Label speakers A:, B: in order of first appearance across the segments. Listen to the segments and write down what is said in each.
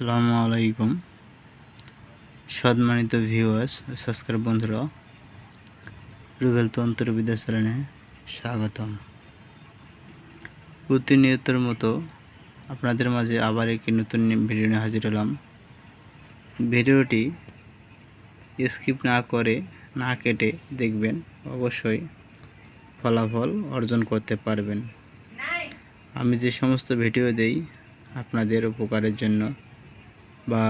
A: আসসালামু আলাইকুম। সম্মানিত ভিউয়ার্স সাবস্ক্রাইব বন্ধুরা, রুবেল তন্ত্রবিদ্যা চ্যানেলে স্বাগতম। প্রতিনিয়তের মতো আপনাদের মাঝে আবার একটি নতুন ভিডিও নিয়ে হাজির হলাম। ভিডিওটি স্কিপ না করে, না কেটে দেখবেন, অবশ্যই ফলাফল অর্জন করতে পারবেন। আমি যে সমস্ত ভিডিও দেই আপনাদের উপকারের জন্য বা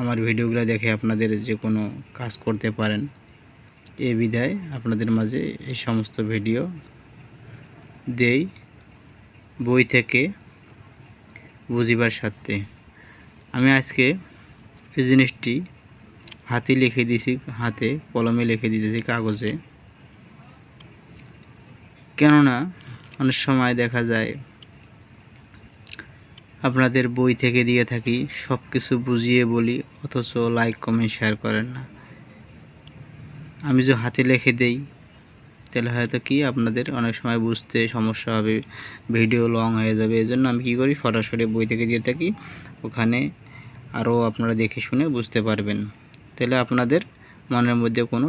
A: আমার ভিডিওগুলো দেখে আপনাদের যে কোনো কাজ করতে পারেন, এ বিধায় আপনাদের মাঝে এই সমস্ত ভিডিও দেই বই থেকে বুঝিবার সাথে আমি আজকে এই জিনিসটি হাতে লিখে দিয়েছি হাতে কলমে লিখে দিতেছি কাগজে। কেননা অনেক সময় দেখা যায় আপনাদের বই থেকে দিয়ে থাকি সব কিছু বুঝিয়ে বলি, অথচ লাইক কমেন্ট শেয়ার করেন না। আমি যে হাতে লিখে দেই, তাহলে হয়তো কি আপনাদের অনেক সময় বুঝতে সমস্যা হবে ভিডিও লং হয়ে যাবে। এই জন্য আমি কী করি, সরাসরি বই থেকে দিয়ে থাকি, ওখানে আরও আপনারা দেখে শুনে বুঝতে পারবেন। তাহলে আপনাদের মনের মধ্যে কোনো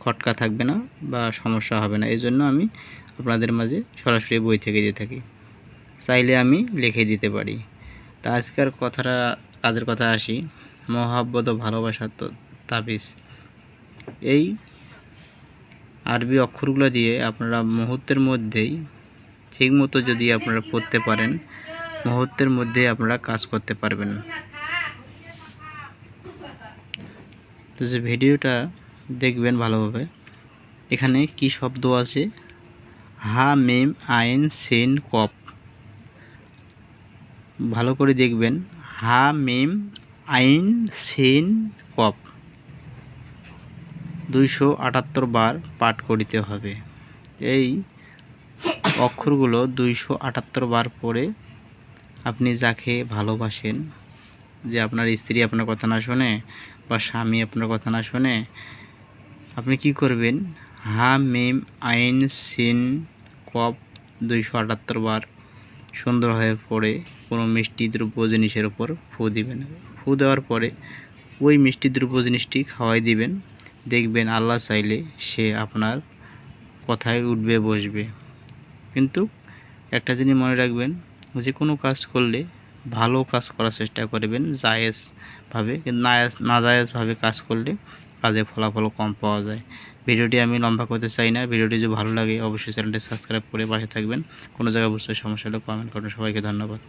A: খটকা থাকবে না বা সমস্যা হবে না। এই জন্য আমি আপনাদের মাঝে সরাসরি বই থেকে দিয়ে থাকি। চাইলে আমি লিখে দিতে পারি। তা আজকের কথাটা কাজের কথা আসি। মহাব্বত ভালোবাসার তো তাবিজ। এই আরবি অক্ষরগুলো দিয়ে আপনারা মুহূর্তের মধ্যেই, ঠিকমতো যদি আপনারা পড়তে পারেন, মুহূর্তের মধ্যে আপনারা কাজ করতে পারবেন। তো যে ভিডিওটা দেখবেন ভালোভাবে, এখানে কি শব্দ আছে? হা, মেম, আইন, সেন কপ ভালো করে দেখবেন। হা, মেম, আইন, সেন কপ দুইশো আটাত্তর বার পাঠ করিতে হবে। এই অক্ষরগুলো দুইশো আটাত্তর বার পরে আপনি যাকে ভালোবাসেন, যে আপনার স্ত্রী আপনার কথা না শোনে বা স্বামী আপনার কথা না শোনে, আপনি কি করবেন? হা, মেম, আইন, সিন কপ দুইশো আটাত্তর বার সুন্দর হয়ে পড়ে, কোনো মিষ্টি দ্রব্য জিনিসের ওপর ফু দিবেন। ফু দেওয়ার পরে ওই মিষ্টি দ্রব্য জিনিসটি খাওয়াই দিবেন। দেখবেন আল্লাহ চাইলে সে আপনার কথায় উঠবে, বসবে। কিন্তু একটা জিনিস মনে রাখবেন, যে কোনো কাজ করলে ভালো কাজ করার চেষ্টা করবেন জায়েজভাবে না জায়েজভাবে কাজ করলে কাজে ফলাফল কম পাওয়া যায়। ভিডিওটি আমি লম্বা করতে চাই না। ভিডিওটি যদি ভালো লাগে, অবশ্যই চ্যানেলটি সাবস্ক্রাইব করে পাশে থাকবেন। কোনো জায়গায় বুঝতে সমস্যা হলে কমেন্ট করুন। সবাইকে ধন্যবাদ।